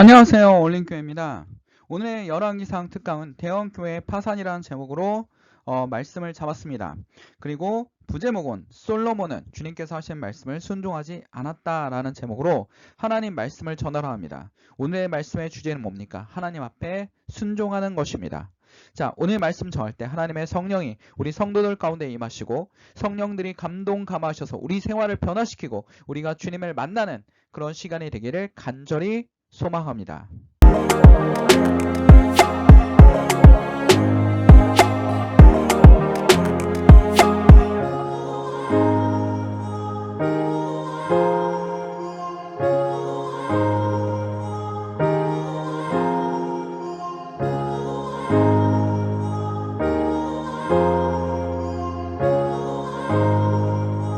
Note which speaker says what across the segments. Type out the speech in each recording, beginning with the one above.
Speaker 1: 안녕하세요. 올림교회입니다. 오늘의 열왕기상 특강은 대형교회 파산이라는 제목으로 어, 말씀을 잡았습니다. 그리고 부제목은 솔로몬은 주님께서 하신 말씀을 순종하지 않았다라는 제목으로 하나님 말씀을 전하합니다. 오늘의 말씀의 주제는 뭡니까? 하나님 앞에 순종하는 것입니다. 자, 오늘 말씀 정할 때 하나님의 성령이 우리 성도들 가운데 임하시고 성령들이 감동 감하셔서 우리 생활을 변화시키고 우리가 주님을 만나는 그런 시간이 되기를 간절히 소망합니다.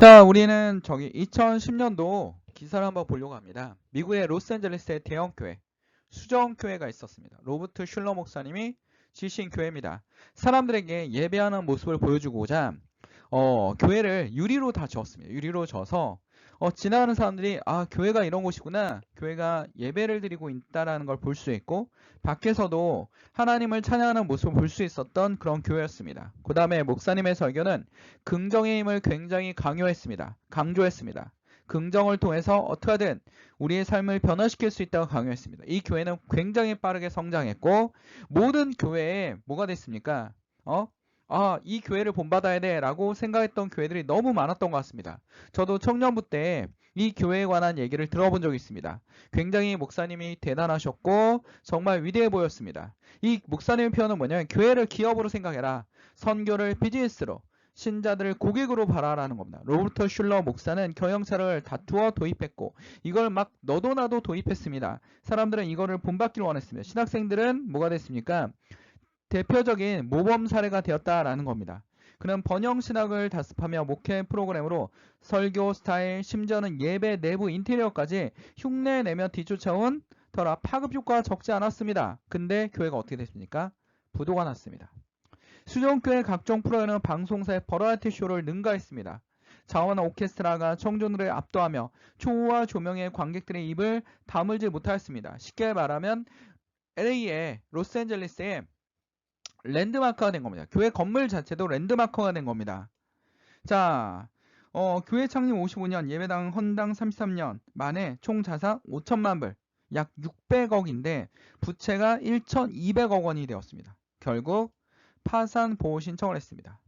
Speaker 1: 자, 우리는 저기 2010년도 기사를 한번 보려고 합니다. 미국의 로스앤젤레스의 대형 교회, 수정 교회가 있었습니다. 로버트 슐러 목사님이 지신 교회입니다. 사람들에게 예배하는 모습을 보여주고자 어, 교회를 유리로 다 지었습니다. 유리로 져서 어, 지나가는 사람들이 아 교회가 이런 곳이구나 교회가 예배를 드리고 있다라는 걸 볼 수 있고 밖에서도 하나님을 찬양하는 모습을 볼 수 있었던 그런 교회였습니다. 그 다음에 목사님의 설교는 긍정의 힘을 굉장히 강요했습니다. 강조했습니다. 긍정을 통해서 어떻게든 우리의 삶을 변화시킬 수 있다고 강요했습니다. 이 교회는 굉장히 빠르게 성장했고 모든 교회에 뭐가 됐습니까? 어? 아, 이 교회를 본받아야 돼 라고 생각했던 교회들이 너무 많았던 것 같습니다. 저도 청년부 때 이 교회에 관한 얘기를 들어본 적이 있습니다. 굉장히 목사님이 대단하셨고 정말 위대해 보였습니다. 이 목사님의 표현은 뭐냐면 교회를 기업으로 생각해라. 선교를 비즈니스로 신자들을 고객으로 바라라는 겁니다. 로버트 슐러 목사는 경영차를 다투어 도입했고 이걸 막 너도 나도 도입했습니다. 사람들은 이거를 본받기를 원했습니다. 신학생들은 뭐가 됐습니까? 대표적인 모범 사례가 되었다라는 겁니다. 그는 번영 신학을 다습하며 목회 프로그램으로 설교 스타일, 심지어는 예배 내부 인테리어까지 흉내 내며 뒤쫓아온 터라 파급 효과가 적지 않았습니다. 근데 교회가 어떻게 됐습니까? 부도가 났습니다. 수정교회 각종 프로에는 방송사의 버라이티 쇼를 능가했습니다. 자원한 오케스트라가 청중들을 압도하며 초호와 조명의 관객들의 입을 다물지 못하였습니다. 쉽게 말하면 LA의 로스앤젤레스의 랜드마크가 된 겁니다. 교회 건물 자체도 랜드마크가 된 겁니다. 자, 어, 교회 창립 55년, 예배당 헌당 33년 만에 총 자산 5천만 불, 약 600억인데 부채가 1,200억 원이 되었습니다. 결국 파산 보호 신청을 했습니다.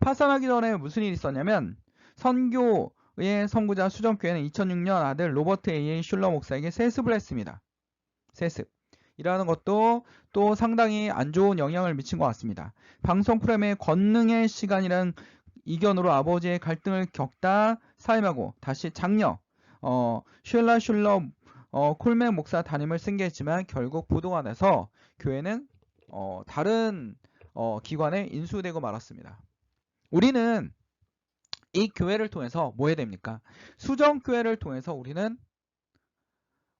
Speaker 1: 파산하기 전에 무슨 일이 있었냐면 선교의 선구자 수정교회는 2006년 아들 로버트 A. 슐러 목사에게 세습을 했습니다. 세습. 이라는 것도 또 상당히 안 좋은 영향을 미친 것 같습니다. 방송 프로그램의 권능의 시간이라는 이견으로 아버지의 갈등을 겪다 사임하고 다시 장녀 어, 슐라 슐러 어, 콜맨 목사 담임을 승계했지만 결국 나서 교회는 어, 다른 어, 기관에 인수되고 말았습니다. 우리는 이 교회를 통해서 뭐 해야 됩니까? 수정교회를 통해서 우리는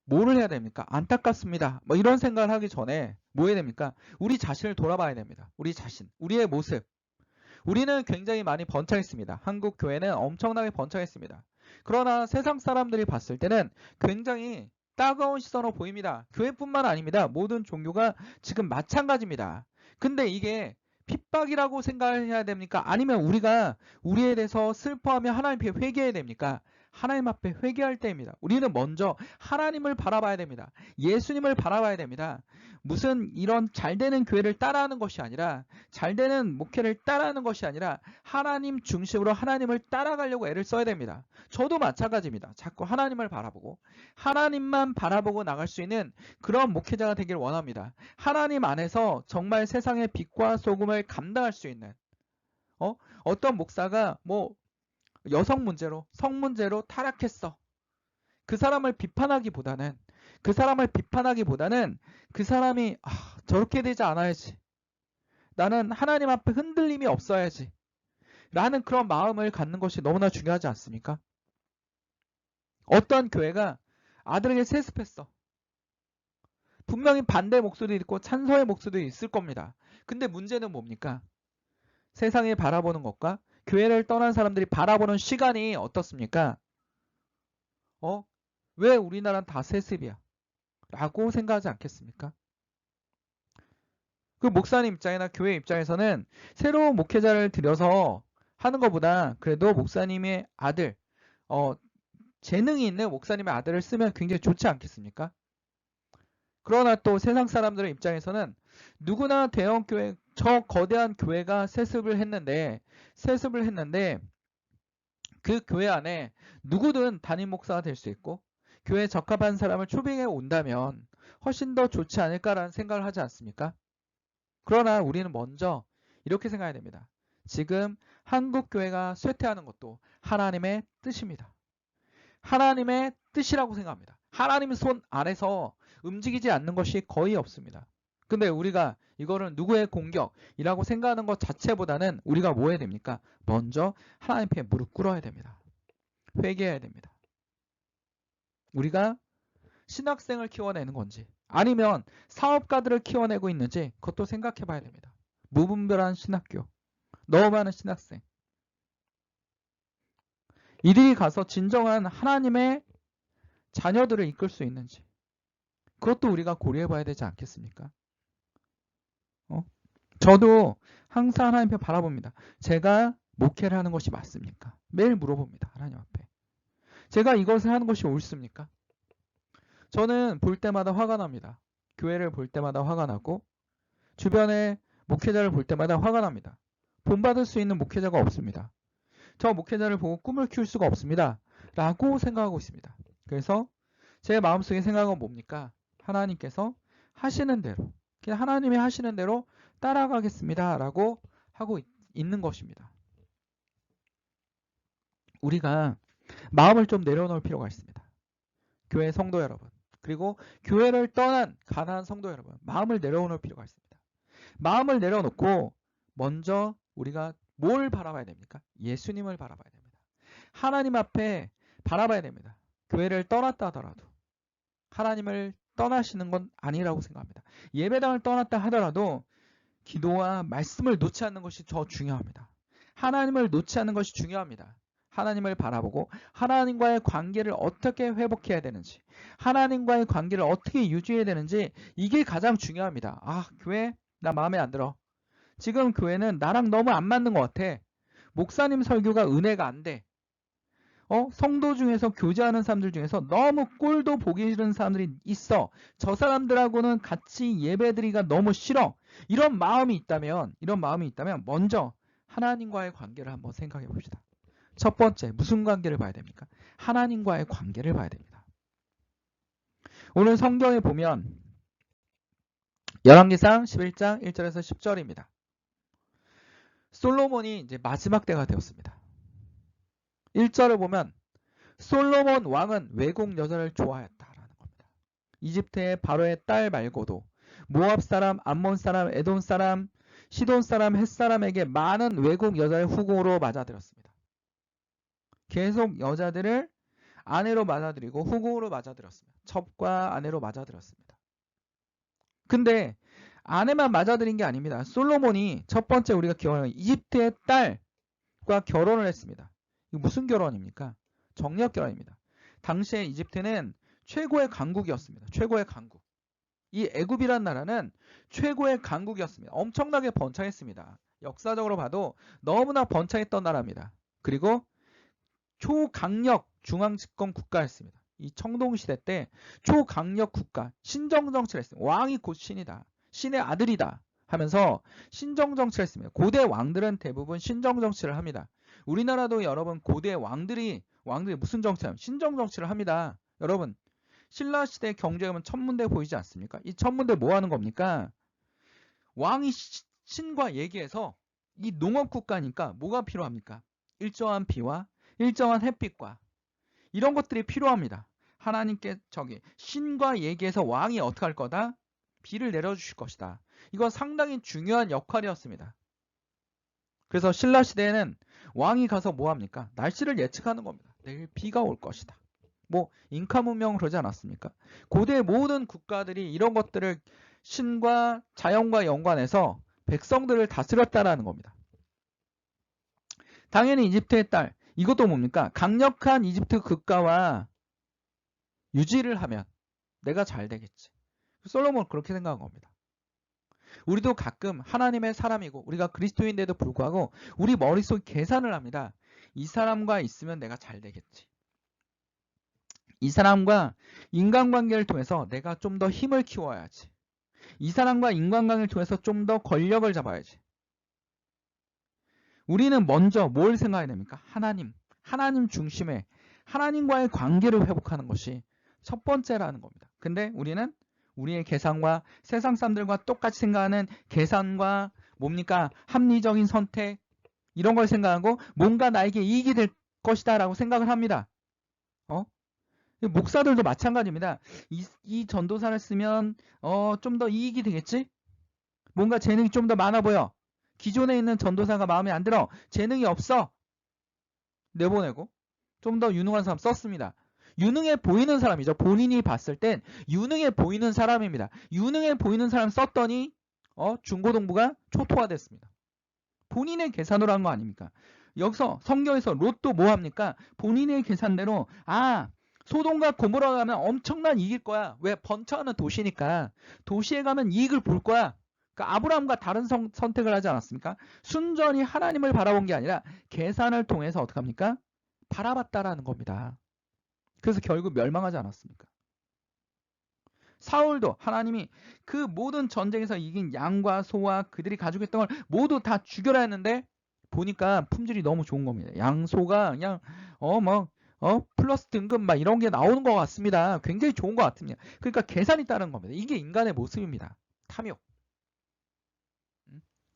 Speaker 1: 뭐를 해야 됩니까? 안타깝습니다. 뭐 이런 생각을 하기 전에 뭐 해야 됩니까? 우리 자신을 돌아봐야 됩니다. 우리 자신, 우리의 모습. 우리는 굉장히 많이 번창했습니다. 한국 교회는 엄청나게 번창했습니다. 그러나 세상 사람들이 봤을 때는 굉장히 따가운 시선으로 보입니다. 교회뿐만 아닙니다. 모든 종교가 지금 마찬가지입니다. 근데 이게 핍박이라고 생각해야 됩니까? 아니면 우리가 우리에 대해서 슬퍼하며 하나님 앞에 회개해야 됩니까? 하나님 앞에 회개할 때입니다. 우리는 먼저 하나님을 바라봐야 됩니다. 예수님을 바라봐야 됩니다. 무슨 이런 잘 되는 교회를 따라하는 것이 아니라 잘 되는 목회를 따라하는 것이 아니라 하나님 중심으로 하나님을 따라가려고 애를 써야 됩니다. 저도 마찬가지입니다. 자꾸 하나님을 바라보고 하나님만 바라보고 나갈 수 있는 그런 목회자가 되길 원합니다. 하나님 안에서 정말 세상의 빛과 소금을 감당할 수 있는 어? 어떤 목사가 뭐 여성 문제로, 성 문제로 타락했어. 그 사람을 비판하기보다는 그 사람을 비판하기보다는 그 사람이 아, 저렇게 되지 않아야지. 나는 하나님 앞에 흔들림이 없어야지. 라는 그런 마음을 갖는 것이 너무나 중요하지 않습니까? 어떤 교회가 아들에게 세습했어. 분명히 반대 목소리 있고 찬성의 목소리 있을 겁니다. 근데 문제는 뭡니까? 세상에 바라보는 것과 교회를 떠난 사람들이 바라보는 시간이 어떻습니까? 어? 왜 우리나라는 다 세습이야? 라고 생각하지 않겠습니까? 그 목사님 입장이나 교회 입장에서는 새로운 목회자를 들여서 하는 것보다 그래도 목사님의 아들, 어, 재능이 있는 목사님의 아들을 쓰면 굉장히 좋지 않겠습니까? 그러나 또 세상 사람들의 입장에서는 누구나 대형 교회, 저 거대한 교회가 세습을 했는데, 세습을 했는데, 그 교회 안에 누구든 담임 목사가 될 수 있고, 교회에 적합한 사람을 초빙해 온다면 훨씬 더 좋지 않을까라는 생각을 하지 않습니까? 그러나 우리는 먼저 이렇게 생각해야 됩니다. 지금 한국 교회가 쇠퇴하는 것도 하나님의 뜻입니다. 하나님의 뜻이라고 생각합니다. 하나님 의 손 아래서 움직이지 않는 것이 거의 없습니다. 근데 우리가 이거를 누구의 공격이라고 생각하는 것 자체보다는 우리가 뭐 해야 됩니까? 먼저 하나님 앞에 무릎 꿇어야 됩니다. 회개해야 됩니다. 우리가 신학생을 키워내는 건지 아니면 사업가들을 키워내고 있는지 그것도 생각해 봐야 됩니다. 무분별한 신학교, 너무 많은 신학생. 이들이 가서 진정한 하나님의 자녀들을 이끌 수 있는지 그것도 우리가 고려해 봐야 되지 않겠습니까? 어? 저도 항상 하나님 앞에 바라봅니다. 제가 목회를 하는 것이 맞습니까? 매일 물어봅니다. 하나님 앞에. 제가 이것을 하는 것이 옳습니까? 저는 볼 때마다 화가 납니다. 교회를 볼 때마다 화가 나고 주변에 목회자를 볼 때마다 화가 납니다. 본받을 수 있는 목회자가 없습니다. 저 목회자를 보고 꿈을 키울 수가 없습니다. 라고 생각하고 있습니다. 그래서 제 마음속에 생각은 뭡니까? 하나님께서 하시는 대로 그냥 하나님이 하시는 대로 따라가겠습니다. 라고 하고 있는 것입니다. 우리가 마음을 좀 내려놓을 필요가 있습니다. 교회 성도 여러분 그리고 교회를 떠난 가난한 성도 여러분 마음을 내려놓을 필요가 있습니다. 마음을 내려놓고 먼저 우리가 뭘 바라봐야 됩니까? 예수님을 바라봐야 됩니다. 하나님 앞에 바라봐야 됩니다. 교회를 떠났다 하더라도 하나님을 떠나시는 건 아니라고 생각합니다. 예배당을 떠났다 하더라도 기도와 말씀을 놓지 않는 것이 더 중요합니다. 하나님을 놓지 않는 것이 중요합니다. 하나님을 바라보고 하나님과의 관계를 어떻게 회복해야 되는지 하나님과의 관계를 어떻게 유지해야 되는지 이게 가장 중요합니다. 아 교회 나 마음에 안 들어. 지금 교회는 나랑 너무 안 맞는 것 같아. 목사님 설교가 은혜가 안 돼. 어? 성도 중에서 교제하는 사람들 중에서 너무 꼴도 보기 싫은 사람들이 있어. 저 사람들하고는 같이 예배드리기가 너무 싫어. 이런 마음이 있다면, 이런 마음이 있다면 먼저 하나님과의 관계를 한번 생각해 봅시다. 첫 번째, 무슨 관계를 봐야 됩니까? 하나님과의 관계를 봐야 됩니다. 오늘 성경에 보면 열왕기상 11장 1절에서 10절입니다. 솔로몬이 이제 마지막 때가 되었습니다. 1절을 보면 솔로몬 왕은 외국 여자를 좋아했다라는 겁니다. 이집트의 바로의 딸 말고도 모압 사람, 암몬 사람, 에돈 사람, 시돈 사람, 햇 사람에게 많은 외국 여자를 후궁으로 맞아들였습니다. 계속 여자들을 아내로 맞아들이고 후궁으로 맞아들였습니다. 첩과 아내로 맞아들였습니다. 근데 아내만 맞아들인 게 아닙니다. 솔로몬이 첫 번째 우리가 기억하는 이집트의 딸과 결혼을 했습니다. 무슨 결혼입니까? 정력 결혼입니다. 당시에 이집트는 최고의 강국이었습니다. 최고의 강국. 이 애굽이란 나라는 최고의 강국이었습니다. 엄청나게 번창했습니다. 역사적으로 봐도 너무나 번창했던 나라입니다. 그리고 초강력 중앙집권 국가였습니다. 이 청동시대 때 초강력 국가, 신정정치를 했습니다. 왕이 곧 신이다. 신의 아들이다 하면서 신정정치를 했습니다. 고대 왕들은 대부분 신정정치를 합니다. 우리나라도 여러분 고대 왕들이 왕들이 무슨 정치하면 신정정치를 합니다. 여러분 신라시대 경제하면 천문대 보이지 않습니까? 이 천문대 뭐 하는 겁니까? 왕이 신과 얘기해서 이 농업국가니까 뭐가 필요합니까? 일정한 비와 일정한 햇빛과 이런 것들이 필요합니다. 하나님께 저기 신과 얘기해서 왕이 어떻게 할 거다? 비를 내려주실 것이다. 이건 상당히 중요한 역할이었습니다. 그래서 신라 시대에는 왕이 가서 뭐 합니까? 날씨를 예측하는 겁니다. 내일 비가 올 것이다. 뭐 잉카 문명 그러지 않았습니까? 고대 모든 국가들이 이런 것들을 신과 자연과 연관해서 백성들을 다스렸다라는 겁니다. 당연히 이집트의 딸 이것도 뭡니까? 강력한 이집트 국가와 유지를 하면 내가 잘 되겠지. 솔로몬은 그렇게 생각한 겁니다. 우리도 가끔 하나님의 사람이고 우리가 그리스도인데도 불구하고 우리 머릿속 계산을 합니다. 이 사람과 있으면 내가 잘 되겠지. 이 사람과 인간관계를 통해서 내가 좀 더 힘을 키워야지. 이 사람과 인간관계를 통해서 좀 더 권력을 잡아야지. 우리는 먼저 뭘 생각해야 됩니까? 하나님. 하나님 중심의 하나님과의 관계를 회복하는 것이 첫 번째라는 겁니다. 근데 우리는 우리의 계산과 세상 사람들과 똑같이 생각하는 계산과 뭡니까? 합리적인 선택 이런 걸 생각하고 뭔가 나에게 이익이 될 것이다 라고 생각을 합니다. 어? 목사들도 마찬가지입니다. 이, 이 전도사를 쓰면 어, 좀 더 이익이 되겠지? 뭔가 재능이 좀 더 많아 보여. 기존에 있는 전도사가 마음에 안 들어. 재능이 없어. 내보내고 좀 더 유능한 사람 썼습니다. 유능해 보이는 사람이죠. 본인이 봤을 땐 유능해 보이는 사람입니다. 유능해 보이는 사람 썼더니 어, 중고동부가 초토화 됐습니다. 본인의 계산으로 한 거 아닙니까? 여기서 성경에서 롯도 뭐 합니까? 본인의 계산대로 아 소돔과 고모라 가면 엄청난 이익일 거야. 왜? 번창하는 도시니까. 도시에 가면 이익을 볼 거야. 그러니까 아브라함과 다른 성, 선택을 하지 않았습니까? 순전히 하나님을 바라본 게 아니라 계산을 통해서 어떻게 합니까? 바라봤다라는 겁니다. 그래서 결국 멸망하지 않았습니까? 사울도 하나님이 그 모든 전쟁에서 이긴 양과 소와 그들이 가지고 있던 걸 모두 다 죽여라 했는데 보니까 품질이 너무 좋은 겁니다. 양 소가 그냥 어뭐 어 플러스 등급 막 이런 게 나오는 것 같습니다. 굉장히 좋은 것 같습니다. 그러니까 계산이 따른 겁니다. 이게 인간의 모습입니다. 탐욕.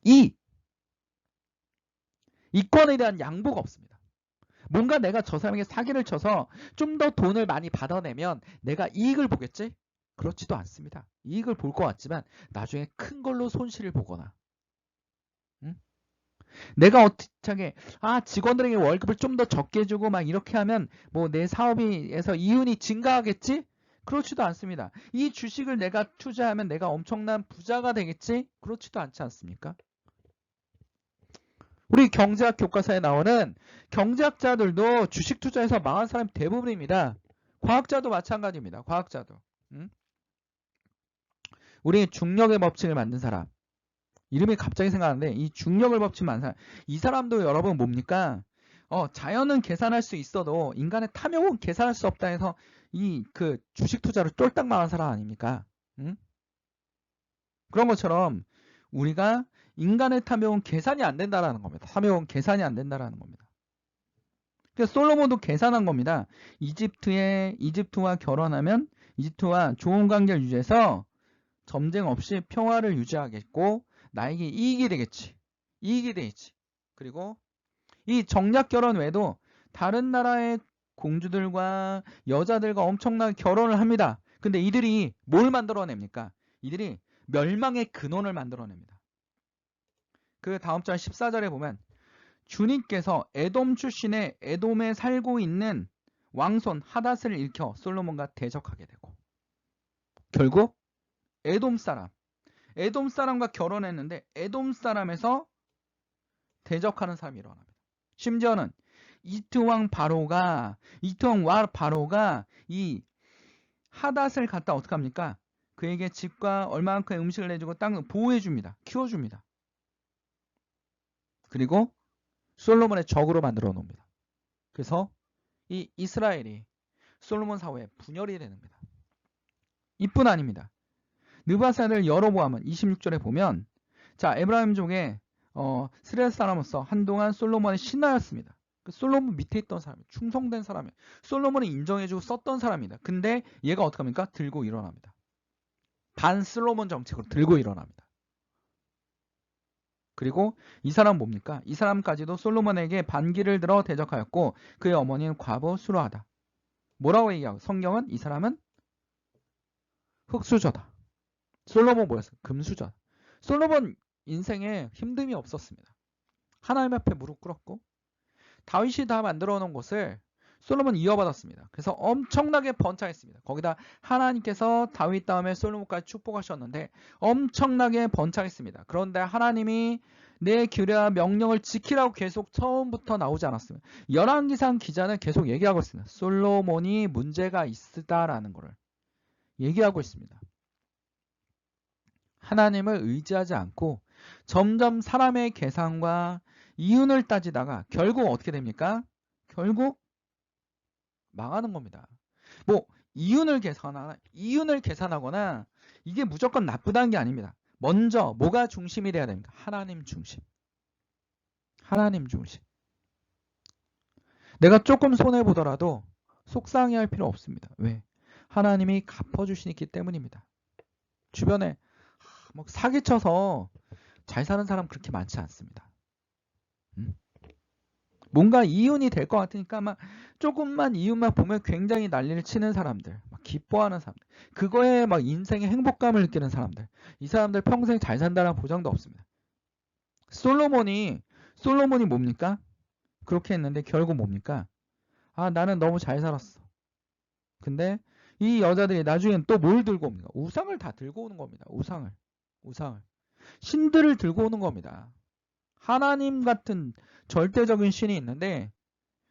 Speaker 1: 이 이권에 대한 양보가 없습니다. 뭔가 내가 저 사람에게 사기를 쳐서 좀 더 돈을 많이 받아내면 내가 이익을 보겠지? 그렇지도 않습니다. 이익을 볼 것 같지만 나중에 큰 걸로 손실을 보거나 응? 내가 어떻게 아 직원들에게 월급을 좀 더 적게 주고 막 이렇게 하면 뭐 내 사업에서 이윤이 증가하겠지? 그렇지도 않습니다. 이 주식을 내가 투자하면 내가 엄청난 부자가 되겠지? 그렇지도 않지 않습니까? 우리 경제학 교과서에 나오는 경제학자들도 주식 투자에서 망한 사람이 대부분입니다. 과학자도 마찬가지입니다. 과학자도. 응? 우리 중력의 법칙을 만든 사람. 이름이 갑자기 생각나는데 이 중력을 법칙 만든 사람. 이 사람도 여러분 뭡니까? 어, 자연은 계산할 수 있어도 인간의 탐욕은 계산할 수 없다 해서 이 그 주식 투자를 쫄딱 망한 사람 아닙니까? 응? 그런 것처럼 우리가 인간의 탐욕은 계산이 안 된다라는 겁니다. 탐욕은 계산이 안 된다라는 겁니다. 그래서 솔로몬도 계산한 겁니다. 이집트의 이집트와 결혼하면 이집트와 좋은 관계를 유지해서 점쟁 없이 평화를 유지하겠고 나에게 이익이 되겠지. 이익이 되겠지. 그리고 이 정략 결혼 외에도 다른 나라의 공주들과 여자들과 엄청나게 결혼을 합니다. 근데 이들이 뭘 만들어냅니까? 이들이 멸망의 근원을 만들어냅니다. 그 다음 절 14절에 보면 주님께서 에돔 출신의 에돔에 살고 있는 왕손 하닷을 일으켜 솔로몬과 대적하게 되고 결국 에돔 사람 에돔 사람과 결혼했는데 에돔 사람에서 대적하는 사람이 일어납니다. 심지어는 이트왕 바로가 이트왕 와 바로가 이 하닷을 갖다 어떻게 합니까? 그에게 집과 얼마만큼의 음식을 내주고 땅을 보호해 줍니다. 키워 줍니다. 그리고 솔로몬의 적으로 만들어 놓습니다. 그래서 이 이스라엘이 솔로몬 사후에 분열이 됩니다. 이뿐 아닙니다. 느바산을 열어보면 26절에 보면 자 에브라임족의 어, 스레 사람으로서 한동안 솔로몬의 신하였습니다. 그 솔로몬 밑에 있던 사람이 충성된 사람이 솔로몬을 인정해주고 썼던 사람입니다. 근데 얘가 어떻게 합니까? 들고 일어납니다. 반 솔로몬 정책으로 들고 일어납니다. 그리고 이 사람 뭡니까? 이 사람까지도 솔로몬에게 반기를 들어 대적하였고 그의 어머니는 과부 수로하다. 뭐라고 얘기하고 성경은 이 사람은 흑수저다. 솔로몬 뭐였어요? 금수저. 솔로몬 인생에 힘듦이 없었습니다. 하나님 앞에 무릎 꿇었고 다윗이 다 만들어 놓은 곳을 솔로몬 이어받았습니다. 그래서 엄청나게 번창했습니다. 거기다 하나님께서 다윗 다음에 솔로몬까지 축복하셨는데 엄청나게 번창했습니다. 그런데 하나님이 내 규례와 명령을 지키라고 계속 처음부터 나오지 않았습니다. 열왕기상 기자는 계속 얘기하고 있습니다. 솔로몬이 문제가 있다라는 것을. 얘기하고 있습니다. 하나님을 의지하지 않고 점점 사람의 계산과 이윤을 따지다가 결국 어떻게 됩니까? 결국 망하는 겁니다. 뭐 이윤을 계산하나 이윤을 계산하거나 이게 무조건 나쁘다는 게 아닙니다. 먼저 뭐가 중심이 돼야 됩니까? 하나님 중심. 하나님 중심. 내가 조금 손해 보더라도 속상해할 필요 없습니다. 왜? 하나님이 갚아 주시기 때문입니다. 주변에 뭐 사기쳐서 잘 사는 사람 그렇게 많지 않습니다. 음? 뭔가 이윤이 될 것 같으니까 막 조금만 이윤만 보면 굉장히 난리를 치는 사람들, 막 기뻐하는 사람들, 그거에 막 인생의 행복감을 느끼는 사람들, 이 사람들 평생 잘 산다는 보장도 없습니다. 솔로몬이 솔로몬이 뭡니까? 그렇게 했는데 결국 뭡니까? 아 나는 너무 잘 살았어. 근데 이 여자들이 나중엔 또 뭘 들고 옵니까? 우상을 다 들고 오는 겁니다. 우상을. 우상을. 신들을 들고 오는 겁니다. 하나님 같은 절대적인 신이 있는데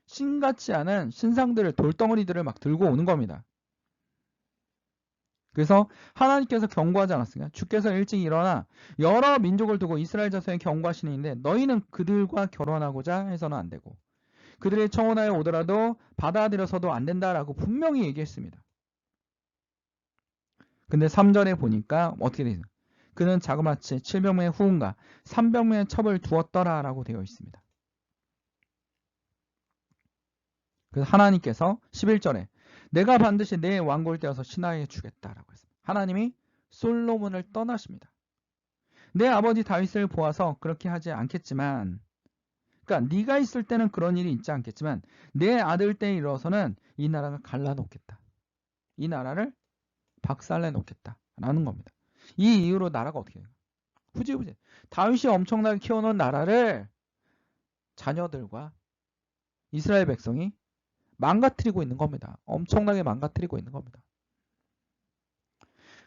Speaker 1: 신 같지 않은 신상들을 돌덩어리들을 막 들고 오는 겁니다. 그래서 하나님께서 경고하지 않았습니까? 주께서 일찍 일어나 여러 민족을 두고 이스라엘 자손에 경고하시는 데 너희는 그들과 결혼하고자 해서는 안 되고 그들의 청혼하여 오더라도 받아들여서도 안 된다라고 분명히 얘기했습니다. 근데 3절에 보니까 어떻게 되죠? 그는 자그마치 700명의 후운과 300명의 첩을 두었더라 라고 되어 있습니다. 그래서 하나님께서 11절에 내가 반드시 내 왕골 떼어서 신하에게 주겠다라고 했습니다. 하나님이 솔로몬을 떠나십니다. 내 아버지 다윗을 보아서 그렇게 하지 않겠지만 그러니까 네가 있을 때는 그런 일이 있지 않겠지만 내 아들 때에 이르러서는 이 나라가 갈라놓겠다. 이 나라를 박살내 놓겠다라는 겁니다. 이 이후로 나라가 어떻게 돼요? 후지부지. 다윗이 엄청나게 키워놓은 나라를 자녀들과 이스라엘 백성이 망가뜨리고 있는 겁니다. 엄청나게 망가뜨리고 있는 겁니다.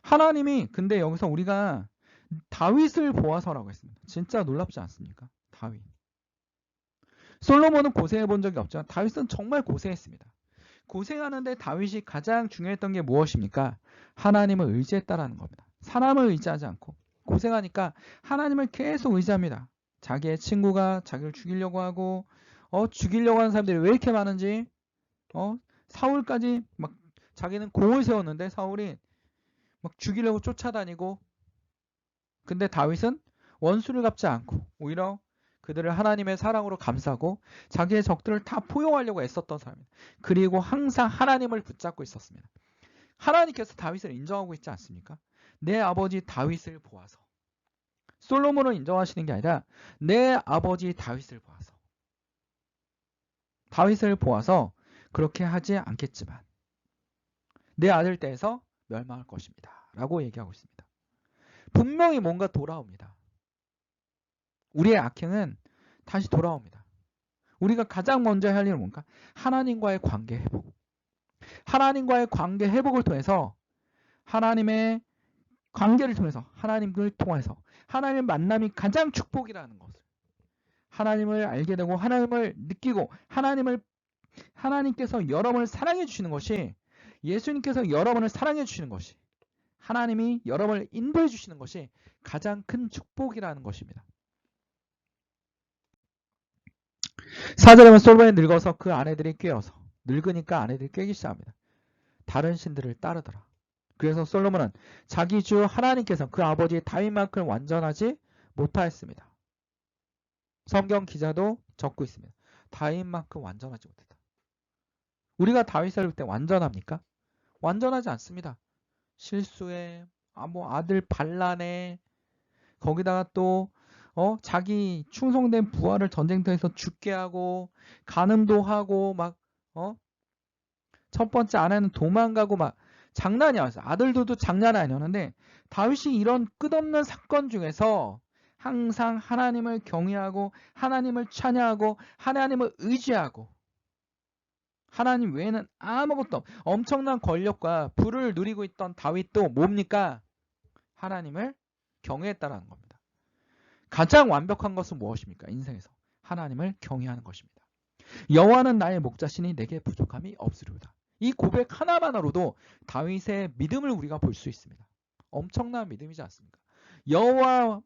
Speaker 1: 하나님이 근데 여기서 우리가 다윗을 보아서라고 했습니다. 진짜 놀랍지 않습니까? 다윗. 솔로몬은 고생해 본 적이 없지만 다윗은 정말 고생했습니다. 고생하는데 다윗이 가장 중요했던 게 무엇입니까? 하나님을 의지했다라는 겁니다. 사람을 의지하지 않고 고생하니까 하나님을 계속 의지합니다. 자기의 친구가 자기를 죽이려고 하고 어 죽이려고 하는 사람들이 왜 이렇게 많은지 어 사울까지 막 자기는 공을 세웠는데 사울이 막 죽이려고 쫓아다니고 근데 다윗은 원수를 갚지 않고 오히려 그들을 하나님의 사랑으로 감싸고 자기의 적들을 다 포용하려고 애썼던 사람입니다. 그리고 항상 하나님을 붙잡고 있었습니다. 하나님께서 다윗을 인정하고 있지 않습니까? 내 아버지 다윗을 보아서 솔로몬을 인정하시는 게 아니라 내 아버지 다윗을 보아서 다윗을 보아서 그렇게 하지 않겠지만 내 아들 때에서 멸망할 것입니다. 라고 얘기하고 있습니다. 분명히 뭔가 돌아옵니다. 우리의 악행은 다시 돌아옵니다. 우리가 가장 먼저 할 일은 뭔가? 하나님과의 관계 회복. 하나님과의 관계 회복을 통해서 하나님의 관계를 통해서 하나님을 통해서 하나님의 만남이 가장 축복이라는 것을 하나님을 알게 되고 하나님을 느끼고 하나님을 하나님께서 여러분을 사랑해 주시는 것이 예수님께서 여러분을 사랑해 주시는 것이 하나님이 여러분을 인도해 주시는 것이 가장 큰 축복이라는 것입니다. 사절에 보면 솔로몬이 늙어서 그 아내들이 꾀어서 늙으니까 아내들이 꾀기 시작합니다. 다른 신들을 따르더라. 그래서 솔로몬은 자기 주 하나님께서 그 아버지 다윗만큼 완전하지 못하였습니다. 성경 기자도 적고 있습니다. 다윗만큼 완전하지 못했다. 우리가 다윗을 볼 때 완전합니까? 완전하지 않습니다. 실수에 아, 뭐 아들 반란에 거기다가 또 어, 자기 충성된 부하를 전쟁터에서 죽게 하고 간음도 하고 막 어? 첫 번째 아내는 도망가고 막 장난이 아니었어요. 아들들도 장난 아니었는데 다윗이 이런 끝없는 사건 중에서 항상 하나님을 경외하고 하나님을 찬양하고 하나님을 의지하고 하나님 외에는 아무것도 엄청난 권력과 부를 누리고 있던 다윗도 뭡니까? 하나님을 경외했다라는 겁니다. 가장 완벽한 것은 무엇입니까? 인생에서 하나님을 경외하는 것입니다. 여호와는 나의 목자시니 내게 부족함이 없으리로다. 이 고백 하나만으로도 다윗의 믿음을 우리가 볼 수 있습니다. 엄청난 믿음이지 않습니까? 여호와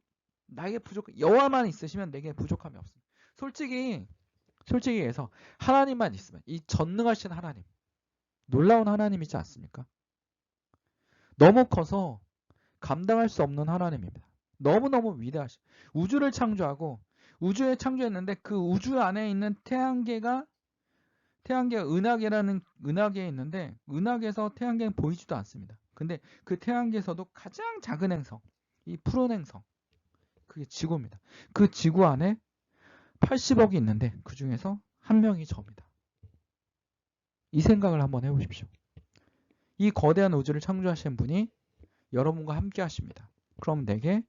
Speaker 1: 나에게 부족 여호와만 있으시면 내게 부족함이 없습니다. 솔직히 솔직히 해서 하나님만 있으면 이 전능하신 하나님 놀라운 하나님이지 않습니까? 너무 커서 감당할 수 없는 하나님입니다. 너무너무 위대하시. 우주를 창조하고 우주에 창조했는데 그 우주 안에 있는 태양계가 태양계가 은하계라는 은하계에 있는데 은하계에서 태양계는 보이지도 않습니다. 근데 그 태양계에서도 가장 작은 행성, 이 푸른 행성, 그게 지구입니다. 그 지구 안에 80억이 있는데 그 중에서 한 명이 저입니다. 이 생각을 한번 해보십시오. 이 거대한 우주를 창조하신 분이 여러분과 함께 하십니다. 그럼 내게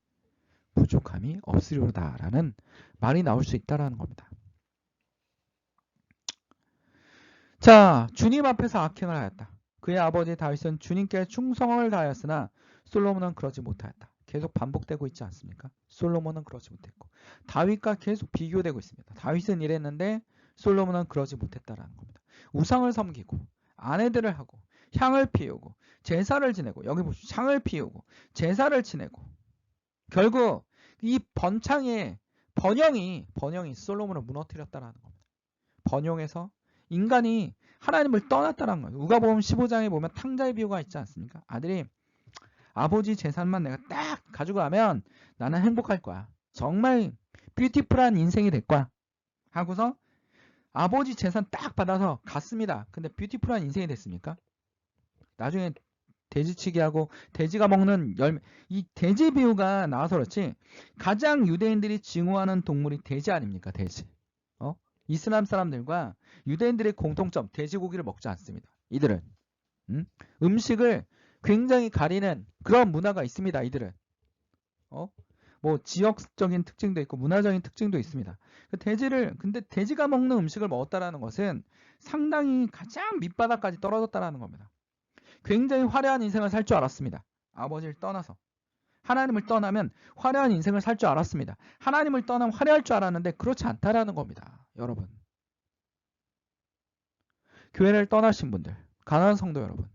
Speaker 1: 부족함이 없으리로다 라는 말이 나올 수 있다라는 겁니다. 자, 주님 앞에서 악행을 하였다. 그의 아버지 다윗은 주님께 충성을 다하였으나 솔로몬은 그러지 못하였다. 계속 반복되고 있지 않습니까? 솔로몬은 그러지 못했고 다윗과 계속 비교되고 있습니다. 다윗은 이랬는데 솔로몬은 그러지 못했다라는 겁니다. 우상을 섬기고 아내들을 하고 향을 피우고 제사를 지내고 여기 보시죠. 향을 피우고 제사를 지내고 결국 이 번창의 번영이 번영이 솔로몬을 무너뜨렸다라는 겁니다. 번영에서 인간이 하나님을 떠났다는 거예요. 누가복음 15장에 보면 탕자의 비유가 있지 않습니까? 아들이 아버지 재산만 내가 딱 가지고 가면 나는 행복할 거야. 정말 뷰티풀한 인생이 될 거야. 하고서 아버지 재산 딱 받아서 갔습니다. 근데 뷰티풀한 인생이 됐습니까? 나중에 돼지치기 하고 돼지가 먹는 열매 이 돼지 비유가 나와서 그렇지 가장 유대인들이 증오하는 동물이 돼지 아닙니까 돼지 어 이슬람 사람들과 유대인들의 공통점 돼지고기를 먹지 않습니다 이들은 음? 음식을 굉장히 가리는 그런 문화가 있습니다 이들은 어? 뭐 지역적인 특징도 있고 문화적인 특징도 있습니다 그 돼지를 근데 돼지가 먹는 음식을 먹었다라는 것은 상당히 가장 밑바닥까지 떨어졌다라는 겁니다 굉장히 화려한 인생을 살 줄 알았습니다. 아버지를 떠나서. 하나님을 떠나면 화려한 인생을 살 줄 알았습니다. 하나님을 떠나면 화려할 줄 알았는데 그렇지 않다라는 겁니다. 여러분. 교회를 떠나신 분들, 가난한 성도 여러분.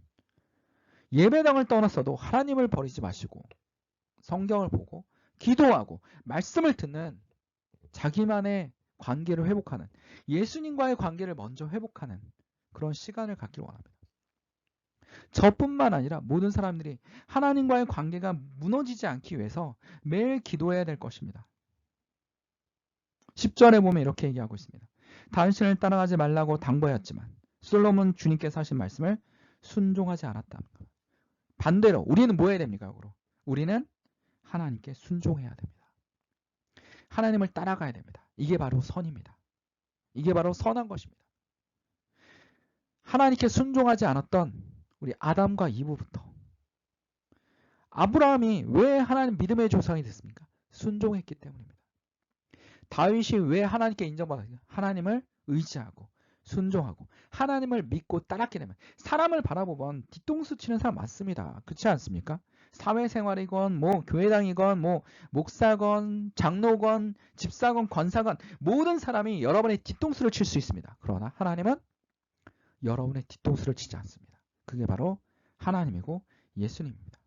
Speaker 1: 예배당을 떠났어도 하나님을 버리지 마시고 성경을 보고 기도하고 말씀을 듣는 자기만의 관계를 회복하는 예수님과의 관계를 먼저 회복하는 그런 시간을 갖길 원합니다. 저뿐만 아니라 모든 사람들이 하나님과의 관계가 무너지지 않기 위해서 매일 기도해야 될 것입니다. 10절에 보면 이렇게 얘기하고 있습니다. 당신을 따라가지 말라고 당부하였지만 솔로몬 주님께서 하신 말씀을 순종하지 않았다. 반대로 우리는 뭐 해야 됩니까? 우리는 하나님께 순종해야 됩니다. 하나님을 따라가야 됩니다. 이게 바로 선입니다. 이게 바로 선한 것입니다. 하나님께 순종하지 않았던 우리 아담과 이브부터 아브라함이 왜 하나님 믿음의 조상이 됐습니까? 순종했기 때문입니다. 다윗이 왜 하나님께 인정받았습니까? 하나님을 의지하고 순종하고 하나님을 믿고 따랐기 때문에 사람을 바라보면 뒤통수 치는 사람 많습니다. 그렇지 않습니까? 사회생활이건 뭐 교회당이건 뭐 목사건 장로건 집사건 권사건 모든 사람이 여러분의 뒤통수를 칠 수 있습니다. 그러나 하나님은 여러분의 뒤통수를 치지 않습니다. 그게 바로 하나님이고 예수님입니다.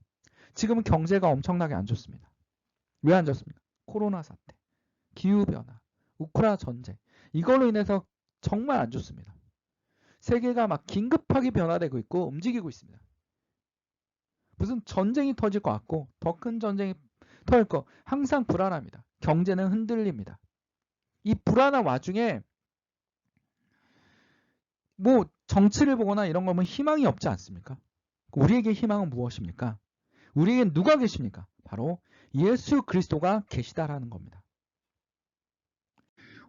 Speaker 1: 지금은 경제가 엄청나게 안 좋습니다. 왜 안 좋습니까? 코로나 사태, 기후변화, 우크라이나 전쟁 이걸로 인해서 정말 안 좋습니다. 세계가 막 긴급하게 변화되고 있고 움직이고 있습니다. 무슨 전쟁이 터질 것 같고 더 큰 전쟁이 터질 거 항상 불안합니다. 경제는 흔들립니다. 이 불안한 와중에 뭐 정치를 보거나 이런 거면 희망이 없지 않습니까? 우리에게 희망은 무엇입니까? 우리에게 누가 계십니까? 바로 예수 그리스도가 계시다라는 겁니다.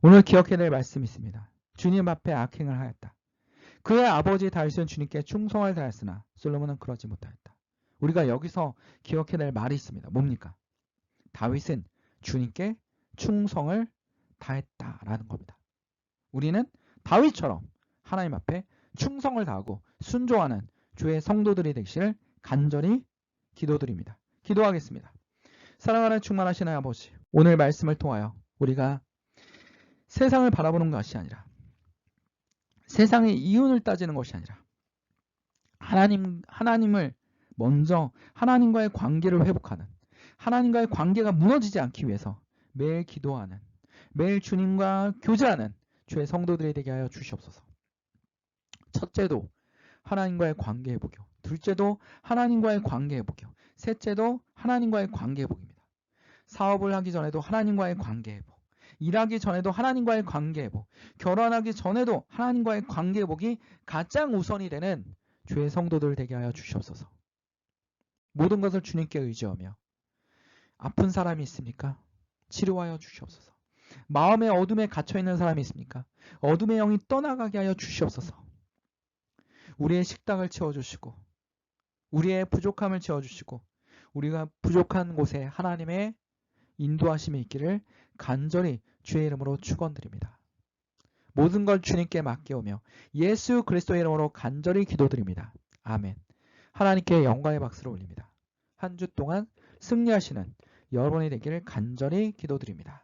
Speaker 1: 오늘 기억해야 될 말씀이 있습니다. 주님 앞에 악행을 하였다. 그의 아버지 다윗은 주님께 충성을 다했으나 솔로몬은 그러지 못하였다. 우리가 여기서 기억해야 될 말이 있습니다. 뭡니까? 다윗은 주님께 충성을 다했다라는 겁니다. 우리는 다윗처럼 하나님 앞에 충성을 다하고 순종하는 주의 성도들이 되시를 간절히 기도드립니다. 기도하겠습니다. 사랑하는 충만하신 아버지, 오늘 말씀을 통하여 우리가 세상을 바라보는 것이 아니라 세상의 이윤을 따지는 것이 아니라 하나님 하나님을 먼저 하나님과의 관계를 회복하는 하나님과의 관계가 무너지지 않기 위해서 매일 기도하는 매일 주님과 교제하는 주의 성도들이 되게 하여 주시옵소서. 첫째도 하나님과의 관계 회복이요. 둘째도 하나님과의 관계 회복이요. 셋째도 하나님과의 관계 회복입니다. 사업을 하기 전에도 하나님과의 관계 회복. 일하기 전에도 하나님과의 관계 회복. 결혼하기 전에도 하나님과의 관계 회복이 가장 우선이 되는 주의 성도들 되게 하여 주시옵소서. 모든 것을 주님께 의지하며 아픈 사람이 있습니까? 치료하여 주시옵소서. 마음의 어둠에 갇혀 있는 사람이 있습니까? 어둠의 영이 떠나가게 하여 주시옵소서. 우리의 식당을 채워주시고, 우리의 부족함을 채워주시고, 우리가 부족한 곳에 하나님의 인도하심이 있기를 간절히 주의 이름으로 축원드립니다. 모든 걸 주님께 맡겨오며 예수 그리스도의 이름으로 간절히 기도드립니다. 아멘. 하나님께 영광의 박수를 올립니다. 한 주 동안 승리하시는 여러분이 되기를 간절히 기도드립니다.